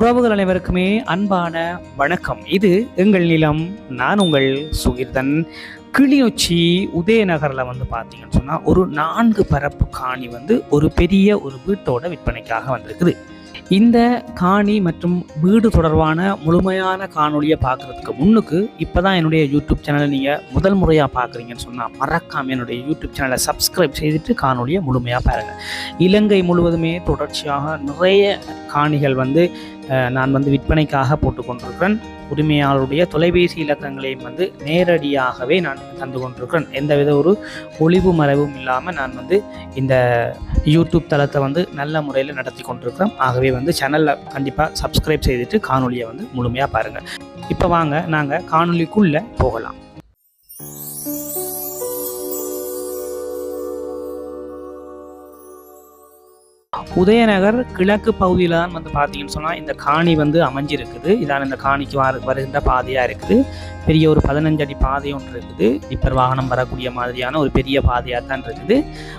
உறவுகள் அனைவருக்குமே அன்பான வணக்கம். இது எங்கள் நிலம் நான் உங்கள் சுகிர்தன். கிளிநொச்சி உதயநகரில் வந்து பார்த்தீங்கன்னு சொன்னால் ஒரு நான்கு பரப்பு காணி வந்து ஒரு பெரிய ஒரு வீட்டோட விற்பனைக்காக வந்திருக்குது. இந்த காணி மற்றும் வீடு தொடர்பான முழுமையான காணொலியை பார்க்குறதுக்கு முன்னுக்கு இப்போ தான் என்னுடைய யூடியூப் சேனலை நீங்கள் முதல் முறையாக பார்க்குறீங்கன்னு சொன்னால் மறக்காமல் என்னுடைய யூடியூப் சேனலை சப்ஸ்கிரைப் செய்துட்டு காணொலியை முழுமையாக பாருங்கள் இலங்கை முழுவதுமே தொடர்ச்சியாக நிறைய காணிகள் வந்து நான் வந்து விற்பனைக்காக போட்டுக்கொண்டிருக்கிறேன். உரிமையாளருடைய தொலைபேசி இலக்கங்களையும் வந்து நேரடியாகவே நான் தந்து கொண்டிருக்கிறேன். எந்தவித ஒரு ஒளிவு மறைவும் இல்லாமல் நான் வந்து இந்த யூடியூப் தளத்தை வந்து நல்ல முறையில் நடத்தி கொண்டிருக்கிறேன். ஆகவே வந்து சேனலில் கண்டிப்பாக சப்ஸ்கிரைப் செய்துட்டு காணொலியை வந்து முழுமையாக பாருங்கள் இப்போ வாங்க நாங்கள் காணொலிக்குள்ளே போகலாம். உதயநகர் கிழக்கு பகுதியில் தான் வந்து பார்த்தீங்கன்னு சொன்னால் இந்த காணி வந்து அமைஞ்சிருக்குது. இதான் இந்த காணிக்கு வர வருகின்ற பாதையாக இருக்குது. பெரிய ஒரு பதினஞ்சு அடி பாதை ஒன்று இருக்குது. டிப்பர் வாகனம் வரக்கூடிய மாதிரியான ஒரு பெரிய பாதையாக தான் இருக்குது.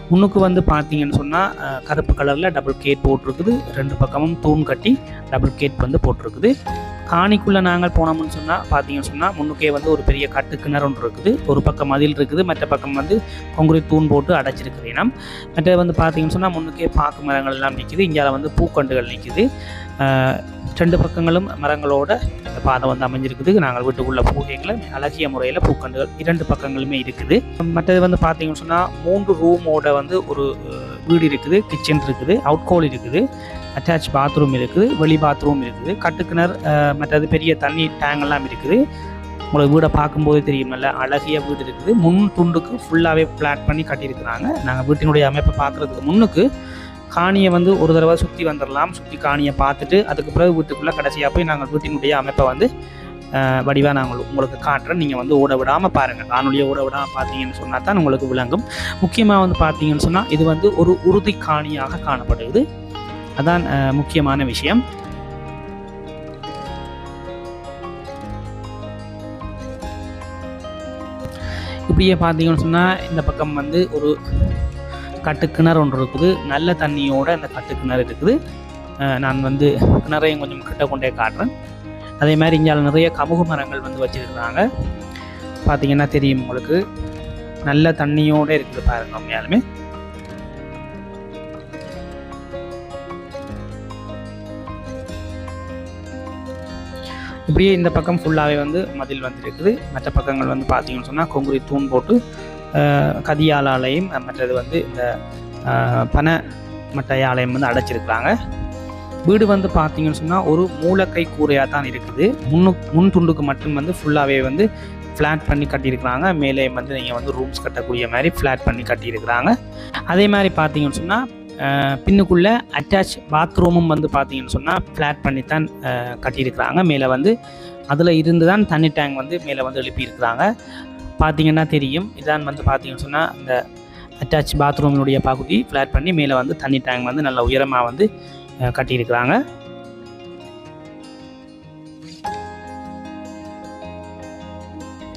முன்னுக்கு வந்து பார்த்தீங்கன்னு சொன்னால் கருப்பு கலரில் டபுள் கேட் போட்டிருக்குது. ரெண்டு பக்கமும் தூண் கட்டி டபுள் கேட் வந்து போட்டிருக்குது. காணிக்குள்ளே நாங்கள் போனோம்னு சொன்னால் பார்த்தீங்கன்னு சொன்னால் முன்னுக்கே வந்து ஒரு பெரிய கட்டு கிணறு ஒன்று இருக்குது. ஒரு பக்கம் மதில் இருக்குது மற்ற பக்கம் வந்து கொங்குரி தூண் போட்டு அடைச்சிருக்குது இனம் மற்ற வந்து பார்த்தீங்கன்னு சொன்னால் முன்னுக்கே பாக்கு மரங்கள் எல்லாம் நிற்கிது இங்கே வந்து பூக்கண்டுகள் நிற்கிது ரெண்டு பக்கங்களும் மரங்களோட இந்த பாதை வந்து அமைஞ்சிருக்குது. நாங்கள் வீட்டுக்குள்ள பூகைகளை அழகிய முறையில் பூக்கண்டுகள் இரண்டு பக்கங்களுமே இருக்குது. மற்றது வந்து பார்த்தீங்கன்னு சொன்னால் மூன்று ரூமோட வந்து ஒரு வீடு இருக்குது கிச்சன் இருக்குது அவுட்கோல் இருக்குது. அட்டாச் பாத்ரூம் இருக்குது வெளி பாத்ரூம் இருக்குது. கட்டுக்கிணர் மற்றது பெரிய தண்ணி டேங்கெல்லாம் இருக்குது. உங்களுக்கு வீடை பார்க்கும்போது தெரியுமில்ல அழகிய வீடு இருக்குது. முன் துண்டுக்கு ஃபுல்லாகவே பிளாட் பண்ணி கட்டியிருக்கிறாங்க. நாங்கள் வீட்டினுடைய அமைப்பை பார்க்குறதுக்கு முன்னுக்கு காணியை வந்து ஒரு தடவை சுற்றி வந்துடலாம் சுற்றி காணியை பார்த்துட்டு அதுக்கு பிறகு வீட்டுக்குள்ளே கடைசியாக போய் நாங்கள் வீட்டினுடைய அமைப்பை வந்து வடிவாக நாங்கள் உங்களுக்கு காட்டுறேன் நீங்கள் வந்து ஓட விடாமல் பாருங்கள் காணொலியை ஓட விடாமல் பார்த்தீங்கன்னு சொன்னால் தான் உங்களுக்கு விளங்கும். முக்கியமாக வந்து பார்த்தீங்கன்னு சொன்னால் இது வந்து ஒரு உறுதி காணியாக காணப்படுது அதான் முக்கியமான விஷயம். இப்படியே பார்த்தீங்கன்னு சொன்னால் இந்த பக்கம் வந்து ஒரு கட்டுக்கிணறு ஒன்று இருக்குது. நல்ல தண்ணியோட அந்த கட்டுக்கிணறு இருக்குது. நான் வந்து கிணறையும் கொஞ்சம் கிட்ட கொண்டே காட்டுறேன். அதே மாதிரி இங்கே நிறைய கமுகு மரங்கள் வந்து வச்சுருக்குறாங்க. பார்த்தீங்கன்னா தெரியும் உங்களுக்கு. நல்ல தண்ணியோடு இருக்குது பாருங்க உண்மையாலுமே. இப்படியே இந்த பக்கம் ஃபுல்லாகவே வந்து மதில் வந்து இருக்குது மற்ற பக்கங்கள் வந்து பார்த்தீங்கன்னு சொன்னால் கொங்குரி தூண் போட்டு அஹ், கதியாலாலையும் மற்றது வந்து இந்த பனை மட்டை ஆலயம் வந்து அடைச்சிருக்கிறாங்க. வீடு வந்து பார்த்தீங்கன்னு சொன்னால் ஒரு மூலக்கை கூரையாக தான் இருக்குது. முன்னு முன் துண்டுக்கு மட்டும் வந்து ஃபுல்லாகவே வந்து ஃப்ளாட் பண்ணி கட்டியிருக்கிறாங்க. மேலே வந்து நீங்கள் வந்து ரூம்ஸ் கட்டக்கூடிய மாதிரி ஃப்ளாட் பண்ணி கட்டியிருக்கிறாங்க. அதே மாதிரி பார்த்தீங்கன்னு சொன்னால் பின்னுக்குள்ளே அட்டாச் பாத்ரூமும் வந்து பார்த்தீங்கன்னு சொன்னால் ஃப்ளாட் பண்ணி தான் கட்டியிருக்கிறாங்க. மேலே வந்து அதில் இருந்து தான் தண்ணி டேங்க் வந்து மேலே வந்து எழுப்பியிருக்கிறாங்க. பார்த்தீங்கன்னா தெரியும். இதான் வந்து பார்த்தீங்கன்னு சொன்னால் இந்த அட்டாச் பாத்ரூமினுடைய பகுதி. ஃப்ளாட் பண்ணி மேலே வந்து தண்ணி டேங்க் வந்து நல்ல உயரமாக வந்து கட்டியிருக்கிறாங்க.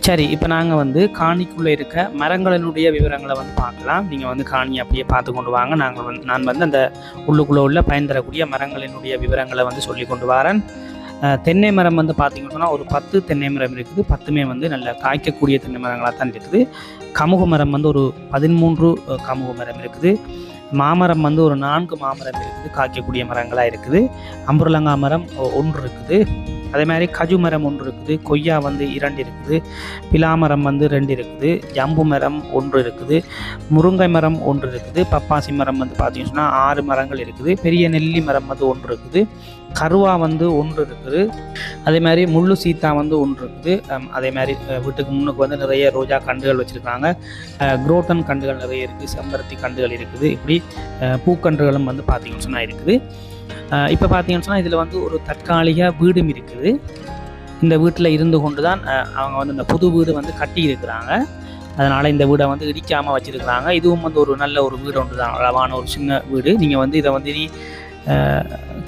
சரி இப்போ நாங்கள் வந்து காணிக்குள்ளே இருக்க மரங்களினுடைய விவரங்களை வந்து பார்க்கலாம். நீங்கள் வந்து காணி அப்படியே பார்த்து கொண்டு வாங்க. நாங்கள் வந்து நான் வந்து அந்த உள்ளுக்குள்ளே உள்ள பயன் தரக்கூடிய மரங்களினுடைய விவரங்களை வந்து சொல்லி கொண்டு வரேன். தென்னை மரம் வந்து பார்த்தீங்கன்னு ஒரு பத்து தென்னை மரம் இருக்குது. பத்துமே வந்து நல்ல காய்க்கக்கூடிய தென்னை மரங்களாக தான் இருக்குது. கமுக மரம் வந்து ஒரு பதிமூன்று கமுக மரம் இருக்குது. மாமரம் வந்து ஒரு நான்கு மாமரம் இருக்குது காய்க்கக்கூடிய மரங்களாக இருக்குது. அம்புரலங்கா மரம் ஒன்று இருக்குது. அதே மாதிரி கஜு மரம் ஒன்று இருக்குது கொய்யா வந்து இரண்டு இருக்குது பிலா மரம் வந்து ரெண்டு இருக்குது ஜம்பு மரம் ஒன்று இருக்குது முருங்கை மரம் ஒன்று இருக்குது பப்பாசி மரம் வந்து பார்த்திங்கன்னா ஆறு மரங்கள் இருக்குது பெரிய நெல்லி மரம் வந்து ஒன்று இருக்குது. கருவா வந்து ஒன்று இருக்குது. அதே மாதிரி முள்ளு சீத்தா வந்து ஒன்று இருக்குது. அதே மாதிரி வீட்டுக்கு முன்னுக்கு வந்து நிறைய ரோஜா கண்டுகள் வச்சுருக்காங்க. குரோட்டன் கண்டுகள் நிறைய இருக்குது. செம்பருத்தி கண்டுகள் இருக்குது. இப்படி பூக்கன்றுகளும் வந்து பார்த்தீங்கன்னு சொன்னால் இருக்குது. இப்போ பார்த்தீங்கன்னு சொன்னால் இதில் வந்து ஒரு தற்காலிக வீடும் இருக்குது. இந்த வீட்டில் இருந்து கொண்டு தான் அவங்க வந்து இந்த புது வீடு வந்து கட்டி இருக்கிறாங்க. அதனால் இந்த வீடை வந்து இடிக்காமல் வச்சுருக்கிறாங்க. இதுவும் வந்து ஒரு நல்ல ஒரு வீடு ஒன்று தான் அளவான ஒரு சின்ன வீடு. நீங்கள் வந்து இதை வந்து நீ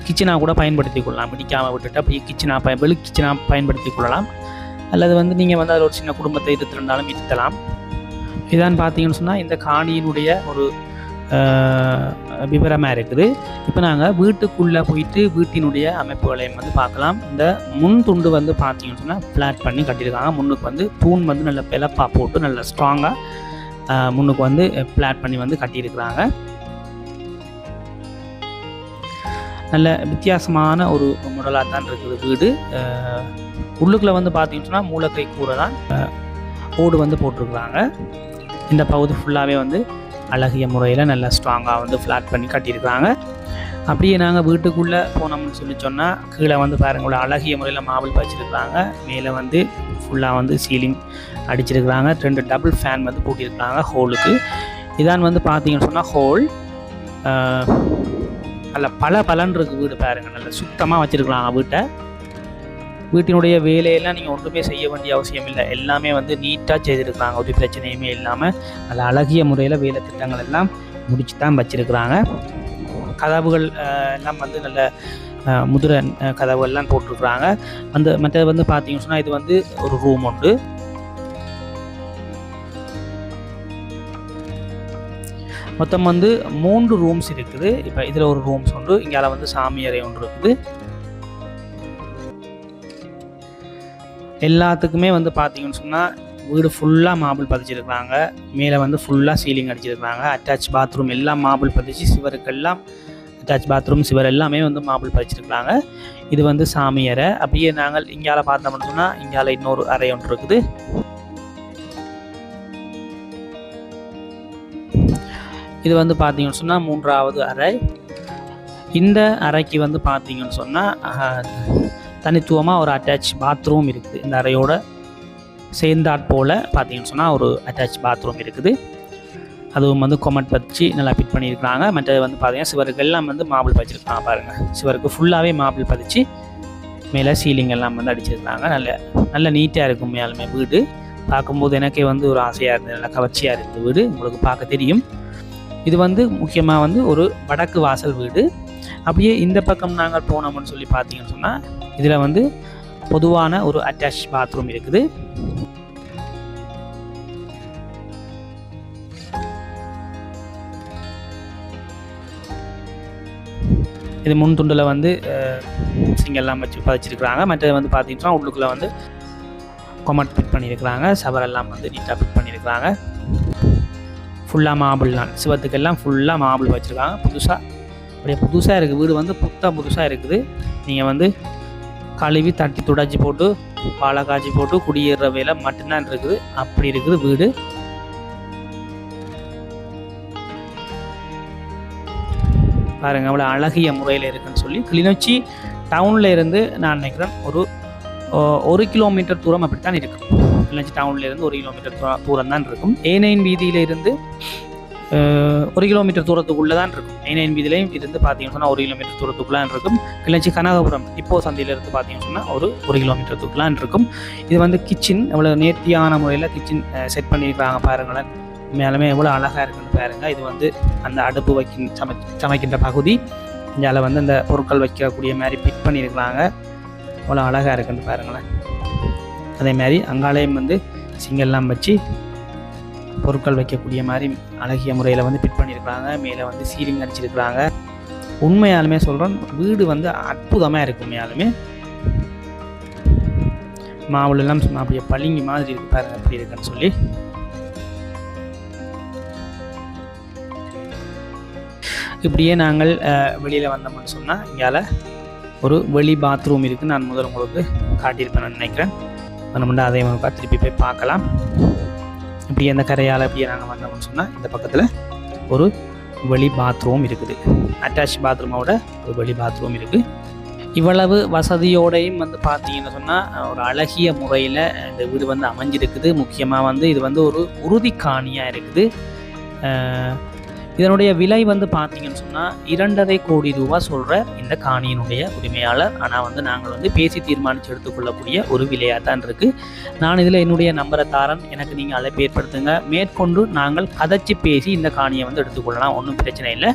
கிச்சனாக கூட பயன்படுத்தி கொள்ளலாம். இடிக்காமல் விட்டுட்டு அப்படியே கிச்சனாக பய வெளி கிச்சனாக பயன்படுத்தி கொள்ளலாம். அல்லது வந்து நீங்கள் வந்து அதில் ஒரு சின்ன குடும்பத்தை இருத்திருந்தாலும் இருத்தலாம் இதான் பார்த்தீங்கன்னு சொன்னால் இந்த காணியினுடைய ஒரு விவரமாக இருக்குது. இப்போ நாங்கள் வீட்டுக்குள்ளே போயிட்டு வீட்டினுடைய அமைப்புகளையும் வந்து பார்க்கலாம். இந்த முன் துண்டு வந்து பார்த்தீங்கன்னு சொன்னால் ஃப்ளாட் பண்ணி கட்டியிருக்காங்க. முன்னுக்கு வந்து தூண் வந்து நல்ல பிளப்பாக போட்டு நல்ல ஸ்ட்ராங்காக முன்னுக்கு வந்து ஃப்ளாட் பண்ணி வந்து கட்டியிருக்கிறாங்க. நல்ல வித்தியாசமான ஒரு முடலாக தான் இருக்குது வீடு உள்ளுக்குள்ளே வந்து பார்த்தீங்கன்னா சொன்னால் மூலக்கை கூரை தான் ஓடு வந்து போட்டிருக்கிறாங்க. இந்த பகுதி ஃபுல்லாகவே வந்து அழகிய முறையில் நல்லா ஸ்ட்ராங்காக வந்து ஃப்ளாட் பண்ணி கட்டியிருக்கிறாங்க. அப்படியே நாங்கள் வீட்டுக்குள்ளே போனோம்னு சொல்லி சொன்னால் கீழே வந்து பாருங்க அழகிய முறையில் மாபிள் வச்சுருக்கிறாங்க மேலே வந்து ஃபுல்லாக வந்து சீலிங் அடிச்சிருக்கிறாங்க. ரெண்டு டபுள் ஃபேன் வந்து பூட்டியிருக்கிறாங்க ஹோலுக்கு இதான் வந்து பார்த்தீங்கன்னு சொன்னால் ஹோல் நல்ல பல பலன் இருக்குது வீடு பாருங்கள் நல்ல சுத்தமாக வச்சுருக்கலாம் வீட்டை. வீட்டினுடைய வேலையெல்லாம் நீங்கள் ஒன்றுமே செய்ய வேண்டிய அவசியம் இல்லை. எல்லாமே வந்து நீட்டாக செய்திருக்கிறாங்க. ஒரு பிரச்சனையுமே இல்லாமல் நல்ல அழகிய முறையில் வேலை திட்டங்கள் எல்லாம் முடிச்சு தான் வச்சுருக்கிறாங்க. கதவுகள் எல்லாம் வந்து நல்ல அஹ், கதவுகள்லாம் போட்டிருக்கிறாங்க. அந்த மற்றது வந்து பார்த்தீங்கன்னு சொன்னால் இது வந்து ஒரு ரூம் உண்டு. மொத்தம் வந்து மூன்று ரூம்ஸ் இருக்குது. இப்போ இதில் ஒரு ரூம்ஸ் ஒன்று இங்கால வந்து சாமி அறை ஒன்று இருக்குது. எல்லாத்துக்குமே வந்து பார்த்தீங்கன்னு சொன்னால் வீடு ஃபுல்லாக மாபிள் பதிச்சிருக்கிறாங்க. மேலே வந்து ஃபுல்லாக சீலிங் அடிச்சிருக்கிறாங்க. அட்டாச் பாத்ரூம் எல்லாம் மாபிள் பதிச்சு சிவருக்கெல்லாம் அட்டாச் பாத்ரூம் சிவர் எல்லாமே வந்து மாபிள் பதிச்சிருக்கிறாங்க. இது வந்து சாமி அறை. அப்படியே நாங்கள் இங்கால பார்த்தோம்னு சொன்னால் இங்கால இன்னொரு அறை ஒன்று இருக்குது. இது வந்து பார்த்தீங்கன்னு சொன்னால் மூன்றாவது அறை. இந்த அறைக்கு வந்து பார்த்தீங்கன்னு சொன்னால் தனித்துவமாக ஒரு அட்டாச் பாத்ரூம் இருக்குது. இந்த அறையோட சேர்ந்தாற் போல் பார்த்தீங்கன்னு சொன்னால் ஒரு அட்டாச் பாத்ரூம் இருக்குது. அதுவும் வந்து கொமெண்ட் வச்சு நல்லா ஃபிட் பண்ணியிருக்கிறாங்க. மற்றது வந்து பார்த்தீங்கன்னா சிவருக்கு எல்லாம் வந்து மாபிள் பதிச்சிருக்காங்க பாருங்கள் சிவருக்கு ஃபுல்லாகவே மாபிள் பதிச்சு மேலே சீலிங் எல்லாம் வந்து அடிச்சிருக்காங்க நல்ல நல்ல நீட்டாக இருக்கும் மேலுமே வீடு. பார்க்கும்போது எனக்கே வந்து ஒரு ஆசையாக இருந்தது. நல்லா கவர்ச்சியாக இருந்தது வீடு. உங்களுக்கு பார்க்க தெரியும். இது வந்து முக்கியமாக வந்து ஒரு வடக்கு வாசல் வீடு. அப்படியே இந்த பக்கம் நாங்கள் போனோம்னு சொல்லி பார்த்தீங்கன்னு சொன்னால் இதில் வந்து பொதுவான ஒரு அட்டாச் பாத்ரூம் இருக்குது. இது முன் துண்டில் வந்து சிங்கெல்லாம் வச்சு பதிச்சிருக்கிறாங்க. மற்றது வந்து பார்த்தீங்கன்னா உள்ளுக்குள்ளே வந்து கொமட் ஃபிட் பண்ணியிருக்கிறாங்க சவரெல்லாம் வந்து நீட்டாக ஃபிட் பண்ணியிருக்கிறாங்க. ஃபுல்லாக மாபிள் தான். சிவத்துக்கெல்லாம் ஃபுல்லாக மாபிள் வச்சுருக்காங்க. புதுசாக அப்படியே புதுசாக இருக்குது வீடு வந்து புத்தாக புதுசாக இருக்குது. நீங்கள் வந்து கழுவி தட்டி துடைச்சி போட்டு பாலை காய்ச்சி போட்டு குடியேற வேலை மட்டும்தான் இருக்குது. அப்படி இருக்குது வீடு. பாருங்கள் அவ்வளோ அழகிய முறையில் இருக்குன்னு சொல்லி கிளிநொச்சி டவுனில் இருந்து நான் நினைக்கிறேன் ஒரு ஒரு கிலோமீட்டர் தூரம் அப்படித்தான் இருக்கும். கிளிநொச்சி டவுன்லேருந்து ஒரு கிலோமீட்டர் தூரம் தூரம் தான் இருக்கும். ஏனைன் நைன் வீதியிலிருந்து ஒரு கிலோமீட்டர் தூரத்துக்குள்ளே தான் இருக்கும். ஏனைன் வீதியிலையும் இருந்து பார்த்தீங்கன்னு சொன்னால் ஒரு கிலோமீட்டர் தூரத்துக்குள்ளே இருக்கும். கிளிநொச்சி கனகபுரம் இப்போ சந்தையிலிருந்து பார்த்தீங்கன்னு சொன்னால் ஒரு ஒரு கிலோமீட்டர் தூரத்துக்குலாம் இருக்கும். இது வந்து கிச்சன் எவ்வளோ நேர்த்தியான முறையில் கிச்சன் செட் பண்ணியிருக்காங்க பாருங்களேன். மேலுமே எவ்வளோ அழகாக இருக்குன்னு பாருங்கள் இது வந்து அந்த அடுப்பு வைக்க சமை சமைக்கின்ற பகுதி. இங்கே வந்து அந்த பொருட்கள் வைக்கக்கூடிய மாதிரி ஃபிட் பண்ணியிருக்கிறாங்க. அவ்வளோ அழகாக இருக்குன்னு பாருங்களேன். அதே மாதிரி அங்காலயம் வந்து சிங்கெல்லாம் வச்சு பொருட்கள் வைக்கக்கூடிய மாதிரி அழகிய முறையில் வந்து ஃபிட் பண்ணியிருக்கிறாங்க மேலே வந்து சீலிங் அடிச்சிருக்கிறாங்க. உண்மையாலுமே சொல்கிறேன் வீடு வந்து அற்புதமாக இருக்கும் உண்மையாலுமே. மாவுல எல்லாம் சும்மா அப்படியே பளிங்கு மாதிரி இருக்கு பாருங்க அப்படி இருக்குன்னு சொல்லி. இப்படியே நாங்கள் வெளியில் வந்தோம்னு சொன்னால் இங்கால ஒரு வெளி பாத்ரூம் இருக்குது நான் முதல் உங்களுக்கு காட்டியிருப்பேன் நினைக்கிறேன். நம்ம அதே மாதிரி திருப்பி போய் பார்க்கலாம். இப்படி அந்த கரையால் அப்படியே நாங்கள் வந்தோம்னு சொன்னால் இந்த பக்கத்தில் ஒரு வெளி பாத்ரூம் இருக்குது. அட்டாச் பாத்ரூமோட ஒரு வெளி பாத்ரூம் இருக்குது இவ்வளவு வசதியோடையும் வந்து பார்த்தீங்கன்னு சொன்னால் ஒரு அழகிய முறையில் இந்த வீடு வந்து அமைஞ்சிருக்குது. முக்கியமாக வந்து இது வந்து ஒரு உறுதி காணியாக இருக்குது இதனுடைய விலை வந்து பார்த்தீங்கன்னு சொன்னால் இரண்டரை கோடி ரூபா சொல்கிற இந்த காணியினுடைய உரிமையாளர். ஆனால் வந்து நாங்கள் வந்து பேசி தீர்மானித்து எடுத்துக்கொள்ளக்கூடிய ஒரு விலையாக தான் இருக்குது நான் இதில் என்னுடைய நம்பரை தாரன். எனக்கு நீங்கள் அழைப்பு ஏற்படுத்துங்க. மேற்கொண்டு நாங்கள் கதைச்சி பேசி இந்த காணியை வந்து எடுத்துக்கொள்ளலாம். ஒன்றும் பிரச்சனை இல்லை.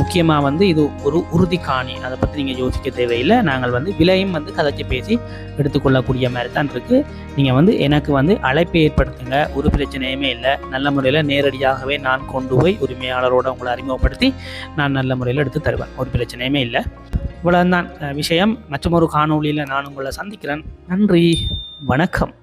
முக்கியமாக வந்து இது ஒரு உறுதி காணி. அதை பற்றி நீங்கள் யோசிக்க தேவையில்லை. நாங்கள் வந்து விலையும் வந்து கதைச்சி பேசி எடுத்துக்கொள்ளக்கூடிய மாதிரி தான் இருக்குது நீங்கள் வந்து எனக்கு வந்து அழைப்பை ஏற்படுத்துங்க. ஒரு பிரச்சனையுமே இல்லை. நல்ல முறையில் நேரடியாகவே நான் கொண்டு போய் உரிமையாளரோட உங்களை அறிமுகப்படுத்தி நான் நல்ல முறையில் எடுத்து தருவேன். ஒரு பிரச்சனையுமே இல்லை. இவ்வளவுதான் விஷயம். மற்றமொரு காணொலியில் நான் உங்களை சந்திக்கிறேன். நன்றி. வணக்கம்.